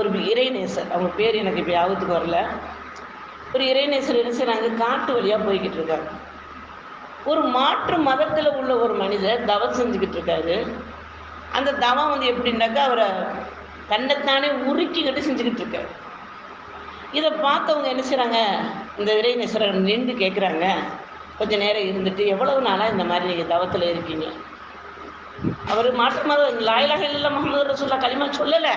ஒரு இறைநேசர். அவங்க பேர் எனக்கு இப்போ ஞாபகத்துக்கு வரல. ஒரு இறைநேசர் என்ன செய்கிறாங்க காட்டு வழியாக போய்கிட்டு இருக்காங்க. ஒரு மாற்று மதத்தில் உள்ள ஒரு மனிதர் தவம் செஞ்சுக்கிட்டு இருக்காரு. அந்த தவம் வந்து எப்படின்னாக்கா அவரை தன்னைத்தானே உருக்கிக்கிட்டு செஞ்சுக்கிட்டு இருக்காரு. இதை பார்த்தவங்க என்ன செய்கிறாங்க இந்த இறைநேசரை நின்று கேட்குறாங்க கொஞ்சம் நேரம் இருந்துட்டு எவ்வளவு நாளாக இந்த மாதிரி நீங்கள் தவத்தில் இருக்கீங்க? அவர் மாற்று மதம் லாயிலாக இல்லை முகமது ரசூல்லா களிமா சொல்லலை.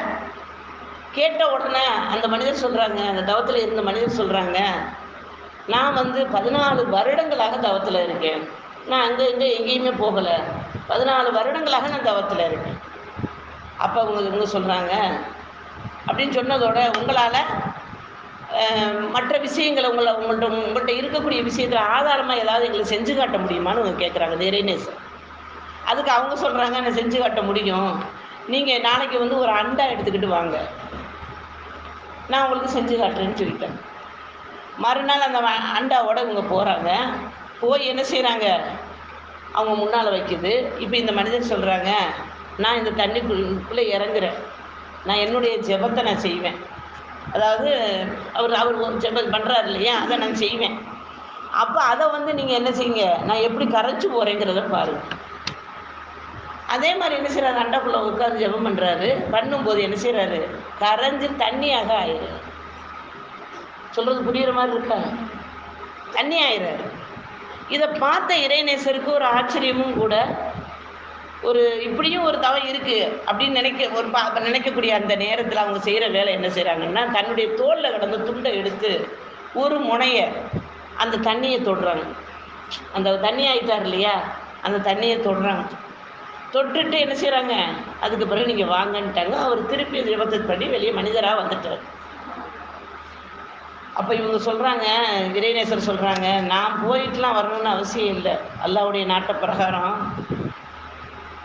கேட்ட உடனே அந்த மனிதர் சொல்கிறாங்க அந்த தவத்தில் இருந்த மனிதர் சொல்கிறாங்க நான் வந்து பதினாலு வருடங்களாக தவத்தில் இருக்கேன். நான் அங்கே இங்கே எங்கேயுமே போகலை. பதினாலு வருடங்களாக நான் தவத்தில் இருக்கேன். அப்போ அவங்க இவங்க சொல்கிறாங்க அப்படின்னு சொன்னதோட உங்களால் மற்ற விஷயங்களை உங்களை உங்கள்கிட்ட உங்கள்கிட்ட இருக்கக்கூடிய விஷயத்தில் ஆதாரமாக ஏதாவது எங்களை செஞ்சு காட்ட முடியுமான்னு அவங்க கேட்குறாங்க தேரேனேஸ் அதுக்கு அவங்க சொல்கிறாங்க நான் செஞ்சு காட்ட முடியும். நீங்கள் நாளைக்கு வந்து ஒரு அண்டா எடுத்துக்கிட்டு வாங்க. நான் உங்களுக்கு செஞ்சு காட்டுறேன்னு சொல்லிட்டேன். மறுநாள் அந்த அண்டாவோட இவங்க போகிறாங்க போய் என்ன செய்கிறாங்க அவங்க முன்னால் வைக்குது. இப்போ இந்த மனிதர் சொல்கிறாங்க நான் இந்த தண்ணிக்குள்ளே இறங்குறேன். நான் என்னுடைய ஜெபத்தை நான் செய்வேன். அதாவது அவர் அவர் ஒரு ஜெபம் பண்ணுறாரு இல்லையா? அதை நான் செய்வேன். அப்போ அதை வந்து நீங்கள் என்ன செய்யுங்க? நான் எப்படி கரைச்சி போகிறேங்கிறத பாருங்கள் அதே மாதிரி என்ன செய்கிறாரு அண்டாக்குள்ளே உட்காந்து ஜெபம் பண்ணுறாரு பண்ணும்போது என்ன செய்கிறாரு கரைஞ்சு தண்ணியாக ஆயிரு சொல்கிறது புரிகிற மாதிரி இருக்கா? தண்ணி ஆயிடுறாரு இதை பார்த்த இறைநேசருக்கு ஒரு ஆச்சரியமும் கூட ஒரு இப்படியும் ஒரு தவம் இருக்குது அப்படின்னு நினைக்க ஒரு பா நினைக்கக்கூடிய அந்த நேரத்தில் அவங்க செய்கிற வேலை என்ன செய்கிறாங்கன்னா தன்னுடைய தோளில் கிடந்த துண்டை எடுத்து ஒரு முனையை அந்த தண்ணியை தொடுறாங்க. அந்த தண்ணி ஆயிட்டார் இல்லையா? அந்த தண்ணியை தொடுறாங்க. தொட்டுட்டு என்ன செய்கிறாங்க அதுக்கு பிறகு நீங்கள் வாங்கன்ட்டாங்க. அவர் திருப்பி விபத்து பண்ணி வெளியே மனிதராக வந்துட்டார். அப்போ இவங்க சொல்கிறாங்க இறைநேசர் சொல்கிறாங்க நான் போயிட்டுலாம் வரணும்னு அவசியம் இல்லை. அல்லாவுடைய நாட்ட பிரகாரம்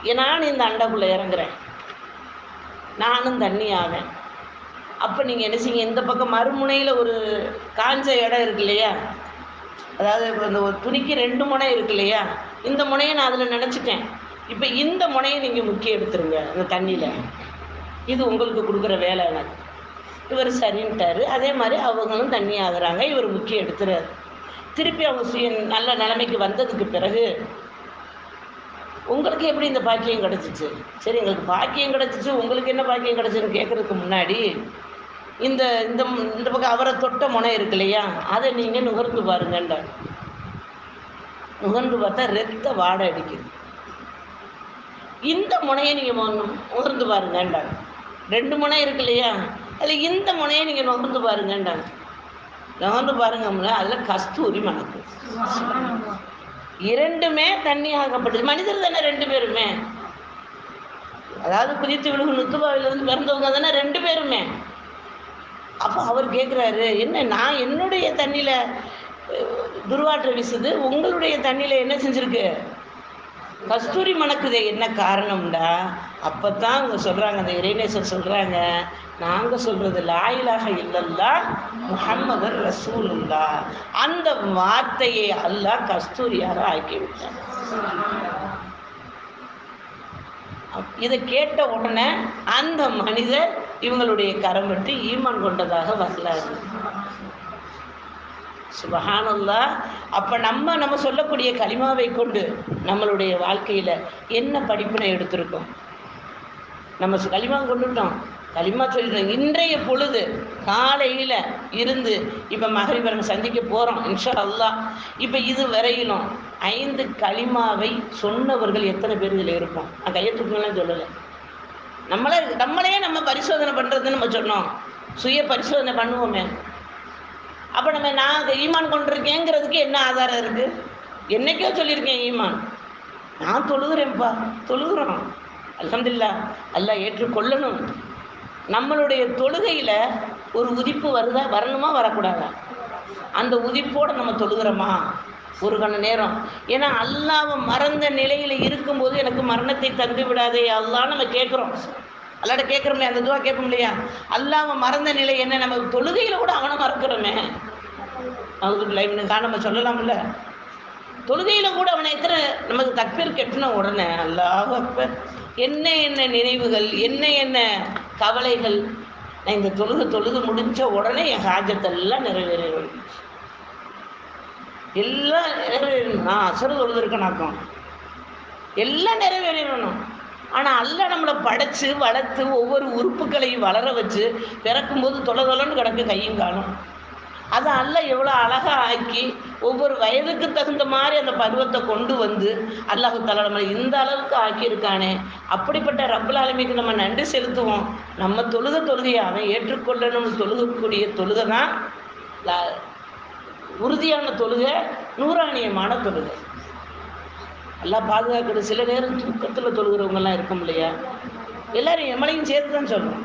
நான் நானும் இந்த அண்டக்குள்ளே இறங்குறேன். நானும் தண்ணி ஆவேன். அப்போ நீங்கள் என்ன செய்யுங்க இந்த பக்கம் மறுமுனையில் ஒரு காஞ்ச இடம் இருக்கு இல்லையா? அதாவது அந்த ஒரு துணிக்கு ரெண்டு முனை இருக்கு இல்லையா? இந்த முனையை நான் அதில் நினச்சிட்டேன். இப்போ இந்த முனையை நீங்கள் முக்கிய எடுத்துருங்க அந்த தண்ணியில். இது உங்களுக்கு கொடுக்குற வேலை எனக்கு இவர் சரின்ட்டாரு. அதே மாதிரி அவங்களும் தண்ணி ஆகுறாங்க. இவர் முக்கியம் எடுத்துறாரு. திருப்பி அவங்க சுய நல்ல நிலைமைக்கு வந்ததுக்கு பிறகு உங்களுக்கு எப்படி இந்த பாக்கியம் கிடச்சிச்சு? சரி எங்களுக்கு பாக்கியம் கிடச்சிச்சு. உங்களுக்கு என்ன பாக்கியம் கிடச்சுன்னு கேட்குறதுக்கு முன்னாடி இந்த இந்த இந்த பக்கம் அவரை தொட்ட முனை இருக்கு இல்லையா? அதை நீங்கள் நுகர்ந்து பாருங்கன்றார் நுகர்ந்து பார்த்தா ரத்த வாடை அடிக்குது. இந்த முனையை நீங்கள் நுகர்ந்து பாருங்கன்றாங்க. ரெண்டு முனை இருக்கு இல்லையா? அதில் இந்த முனையை நீங்கள் நுகர்ந்து பாருங்கன்றாங்க. நுகர்ந்து பாருங்கம்ல அதில் கஸ்தூரி மணக்கு. இரண்டுமே தண்ணி ஆகப்பட்டது மனிதர் தானே ரெண்டு பேருமே? அதாவது குதித்து விழுகு நுத்துபாவிலிருந்து பிறந்தவங்க தானே ரெண்டு பேருமே? அப்போ அவர் கேட்குறாரு என்ன நான் என்னுடைய தண்ணியில் துர்வாற்ற வீசுது? உங்களுடைய தண்ணியில் என்ன செஞ்சுருக்கு? கஸ்தூரி மணக்குது என்ன காரணம்டா? அப்போ தான் அவங்க சொல்கிறாங்க அந்த இறைநேசர் சொல்கிறாங்க நாங்கள் சொல்கிறது லாயிலாக இல்லல்லா முஹம்மதர் ரசூலுல்லா அந்த வார்த்தையை அல்லாஹ் கஸ்தூரியாக ஆக்கிவிட்டார் அப்- இதை கேட்ட உடனே அந்த மனிதர் இவங்களுடைய கரம் விட்டு ஈமான் கொண்டதாக வரலாறு. சுபஹானல்லா. அப்போ நம்ம நம்ம சொல்லக்கூடிய கலிமாவை கொண்டு நம்மளுடைய வாழ்க்கையில் என்ன படிப்பினை எடுத்திருக்கோம்? நம்ம சு- கலிமா கொண்டுட்டோம். கலிமா சொல்லிட்டோம் இன்றைய பொழுது காலையில் இருந்து இப்போ மகரிபரம் சந்திக்க போகிறோம் இன்ஷா அல்லா இப்போ இது வரையிலும் ஐந்து களிமாவை சொன்னவர்கள் எத்தனை பேர் இதில் இருப்போம்? நான் கையை சொல்லலை. நம்மளே நம்மளே நம்ம பரிசோதனை பண்ணுறதுன்னு நம்ம சொன்னோம். சுய பரிசோதனை பண்ணுவோமே. அப்போ நம்ம நான் ஈமான் கொண்டிருக்கேங்கிறதுக்கு என்ன ஆதாரம் இருக்குது என்னைக்கோ சொல்லியிருக்கேன் ஈமான். நான் தொழுகிறேன்ப்பா தொழுகிறோம். அலமதுல்லா எல்லாம் ஏற்றுக்கொள்ளணும். நம்மளுடைய தொழுகையில் ஒரு உதிப்பு வருதா வரணுமா வரக்கூடாதா? அந்த உதிப்போடு நம்ம தொழுகிறோமா? ஒரு கண நேரம். ஏன்னா அல்லாவை மறந்த நிலையில் இருக்கும்போது எனக்கு மரணத்தை தந்து விடாதே அல்லான்னு நம்ம கேட்குறோம். அல்லாட கேட்குறோம் இல்லையா அந்த துவா கேட்போம் இல்லையா அல்லாம மறந்த நிலை என்ன? நம்ம தொழுகையில் கூட அவனை மறக்கிறோமே. அவனுக்கு லைவ் நம்ம சொல்லலாம்ல. தொழுகையில் கூட அவனை எத்தனை நமக்கு தக்பீர் கெட்டின உடனே அல்லாஹ் என்ன என்ன நினைவுகள் என்ன என்ன கவலைகள்? நான் இந்த தொழுது தொழுது முடிஞ்ச உடனே என் ஹாஜத்தெல்லாம் நிறைவேறிடும் எல்லாம் நிறைவேறணும் நான் அசரு தொழுதுருக்கனாக்கம். எல்லாம் நிறைவேறிடணும். ஆனால் அல்ல நம்மளை படைச்சு வளர்த்து ஒவ்வொரு உறுப்புகளையும் வளர வச்சு பிறக்கும்போது தொலை தொலைன்னு கிடக்கு கையும் காணும் அதை அல்ல எவ்வளோ அழகாக ஆக்கி ஒவ்வொரு வயதுக்கு தகுந்த மாதிரி அந்த பருவத்தை கொண்டு வந்து அல்லாஹு தலா நம்மளை இந்த அளவுக்கு ஆக்கியிருக்கானே. அப்படிப்பட்ட ரப்பல் ஆலமிக்கு நம்ம நன்றி செலுத்துவோம். நம்ம தொழுத தொழுகையை அவன் ஏற்றுக்கொள்ளணும்னு தொழுகக்கூடிய தொழுகை தான் உறுதியான தொழுகை நூறாணியமான தொழுகை. எல்லாம் பாதுகாக்கிறது சில நேரம் தூக்கத்தில் தொழுகிறவங்கெல்லாம் இருக்கும் இல்லையா எல்லாரும் எமலையும் சேர்த்து தான் சொல்லணும்.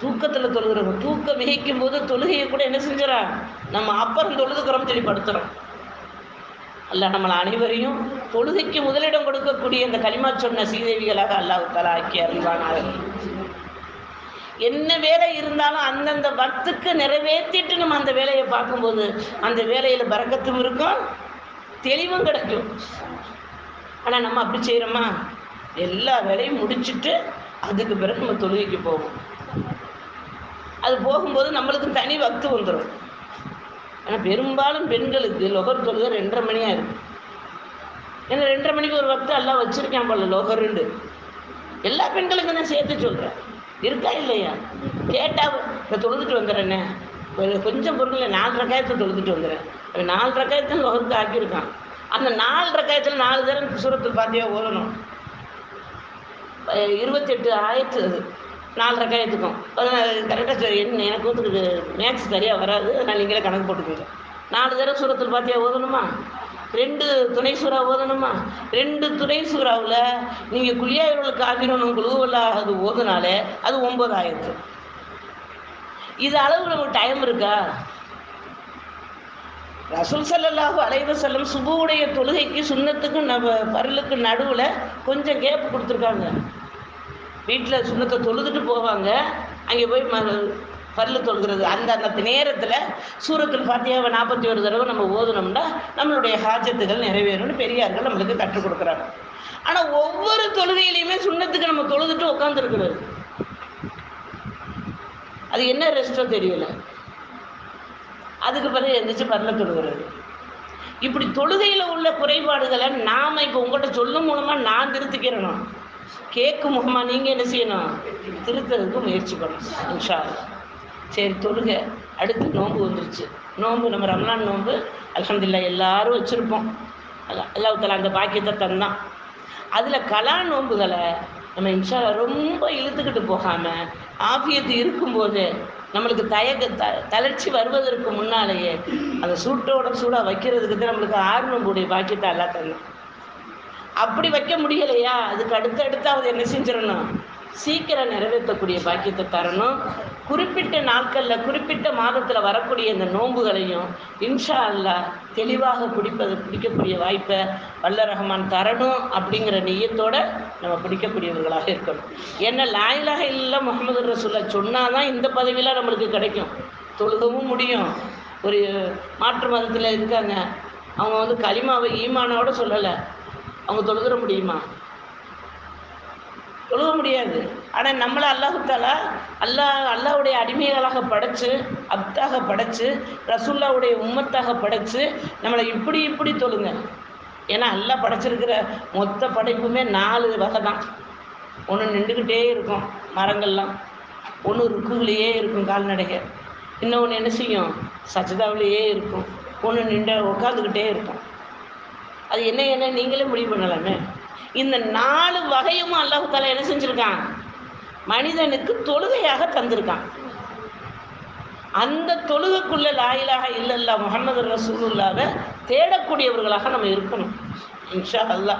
தூக்கத்தில் தொழுகிறவங்க தூக்கம் மிகைக்கும் போது தொழுகையை கூட என்ன செஞ்சிடா நம்ம அப்புறம் தொழுதுக்கிறோம் சொல்லி படுத்துறோம் அல்ல நம்மளை அனைவரையும் தொழுகைக்கு முதலிடம் கொடுக்கக்கூடிய இந்த களிமா சொன்ன சீதேவிகளாக அல்லாஹ் தலா ஆக்கி அறிவானாக என்ன வேலை இருந்தாலும் அந்தந்த வத்துக்கு நிறைவேற்றிட்டு நம்ம அந்த வேலையை பார்க்கும்போது அந்த வேலையில் பறக்கத்தும் இருக்கும் தெளிவும் கிடைக்கும். ஆனால் நம்ம அப்படி செய்கிறோமா எல்லா வேலையும் முடிச்சுட்டு அதுக்கு பிறகு நம்ம தொழுகைக்கு போவோம். அது போகும்போது நம்மளுக்கு தனி வக்து வந்துடும் ஆனால் பெரும்பாலும் பெண்களுக்கு லொகர் தொழுகை ரெண்டரை மணியாக இருக்கும் ஏன்னா ரெண்டரை மணிக்கு ஒரு வக்து எல்லாம் வச்சுருக்கேன் போல லொகருண்டு எல்லா பெண்களுக்கும் நான் சேர்த்து சொல்கிறேன் இருக்கா இல்லையா? கேட்டால் இப்போ தொழுதுட்டு வந்துடுறேண்ணே கொஞ்சம் பொருள் நாலு ரக்காயத்தை தொழுதுட்டு வந்துடுறேன். நாலு ரக்காயத்தை லொகருக்கு ஆக்கியிருக்கான். அந்த நாலு ரக்காயத்தில் நாலு தரம் சூரத்தில் பார்த்தியா ஓதணும் இருபத்தெட்டு ஆயிரத்து அது. நாலு ரக்காயத்துக்கும் கரெக்டாக என்ன எனக்கு வந்து மேக்ஸ் சரியாக வராது அதனால் நீங்களே கணக்கு போட்டுக்கோங்க. நாலு தடவை சூரத்தில் பார்த்தியா ஓதணுமா ரெண்டு துணை சூறா ஓதணுமா ரெண்டு துணை சூறாவில் நீங்கள் குளியாயுள்ள காப்பிரணும் குழுவில் அது ஓதுனாலே அது ஒம்பதாயிரத்து இது அளவு நமக்கு டைம் இருக்கா? ரசூல் சல்லாஹூ அலைவ செல்லம் சுபுவுடைய தொழுகைக்கு சுண்ணத்துக்கும் நம்ம பரலுக்கு நடுவில் கொஞ்சம் கேப் கொடுத்துருக்காங்க. வீட்டில் சுண்ணத்தை தொழுதுட்டு போவாங்க. அங்கே போய் ம பல்லு தொழுகிறது. அந்த அந்த நேரத்தில் சூரத்தில் ஃபாத்தியாவை நாற்பத்தி ஒரு தடவை நம்ம ஓதுனோம்னா நம்மளுடைய ஹாஜத்துகள் நிறைவேறும்னு பெரியார்கள் நம்மளுக்கு கற்றுக் கொடுக்குறாங்க. ஆனால் ஒவ்வொரு தொழுகையிலையுமே சுண்ணத்துக்கு நம்ம தொழுதுட்டு உட்காந்துருக்குறது அது என்ன ரெஸ்ட்டோ தெரியலை. அதுக்கு பிறகு எழுந்திரிச்சு பரல தொழுகிறது இப்படி தொழுகையில் உள்ள குறைபாடுகளை நாம் இப்போ உங்கள்கிட்ட சொல்லும் மூலமாக நான் திருத்திக்கிறணும் கேட்கும் முகமாக நீங்கள் என்ன செய்யணும்? திருத்துறதுக்கு முயற்சி பண்ணணும் இன்ஷா சரி தொழுக. அடுத்து நோன்பு வந்துருச்சு. நோன்பு நம்ம ரம்லான் நோன்பு அலமதுல்லா எல்லாரும் வச்சுருப்போம். அல்லாஹ் அந்த பாக்கியத்தை தந்தான். அதில் கலா நோன்புகளை நம்ம இன்ஷா ரொம்ப இழுத்துக்கிட்டு போகாமல் ஆஃபியத்து இருக்கும்போது நம்மளுக்கு தயக்க த தளர்ச்சி வருவதற்கு முன்னாலேயே அந்த சூட்டோட சூடாக வைக்கிறதுக்கு தான் நம்மளுக்கு ஆர்வம் கூடிய பாக்கியத்தை எல்லாம் தந்தான் அப்படி வைக்க முடியலையா? அதுக்கு அடுத்தடுத்தாவது என்ன செஞ்சிடணும்? சீக்கிரம் நிறைவேற்றக்கூடிய பாக்கியத்தை தரணும். குறிப்பிட்ட நாட்களில் குறிப்பிட்ட மாதத்தில் வரக்கூடிய இந்த நோன்புகளையும் இன்ஷா அல்லா தெளிவாக பிடிப்பது பிடிக்கக்கூடிய வாய்ப்பை வல்ல ரஹ்மான் தரணும் அப்படிங்கிற நெய்யத்தோடு நம்ம பிடிக்கக்கூடியவர்களாக இருக்கணும். ஏன்னா லாயிலாக இல்லை முகமது ரசூல்லா சொன்னால் தான் இந்த பதவியெலாம் நம்மளுக்கு கிடைக்கும். தொழுகவும் முடியும். ஒரு மாற்று மதத்தில் இருக்காங்க. அவங்க வந்து களிமாவை ஈமானோட சொல்லலை. அவங்க தொழுதுற முடியுமா? தொழுக முடியாது. ஆனால் நம்மளை அல்லாஹுத்தாலா அல்லாஹ் அல்லாவுடைய அடிமைகளாக படைச்சு அப்தாக படைச்சு ரசுல்லாவுடைய உம்மத்தாக படைச்சு நம்மளை இப்படி இப்படி தொழுங்க. ஏன்னா அல்லாஹ் படைச்சிருக்கிற மொத்த படைப்புமே நாலு வகை தான். ஒன்று நின்றுக்கிட்டே இருக்கும் மரங்கள்லாம். ஒன்று ருக்குகளையே இருக்கும் கால்நடைகள் இன்னொன்று என்ன செய்யும்? சஜிதாவிலேயே இருக்கும். ஒன்று நின்று உட்காந்துக்கிட்டே இருக்கும். அது என்ன என்ன? நீங்களே முடிவு பண்ணலாமே. இந்த நாலு வகையும் அல்லாஹால என்ன செஞ்சுருக்கான்? மனிதனுக்கு தொழுகையாக தந்திருக்கான். அந்த தொழுகைக்குள்ள லாயிலாக இல்லல்லா முகமது ரசூலுல்லாவை தேடக்கூடியவர்களாக நம்ம இருக்கணும். இன்ஷா அல்லாஹ்.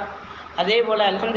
அதே போல் அல்ஹம்து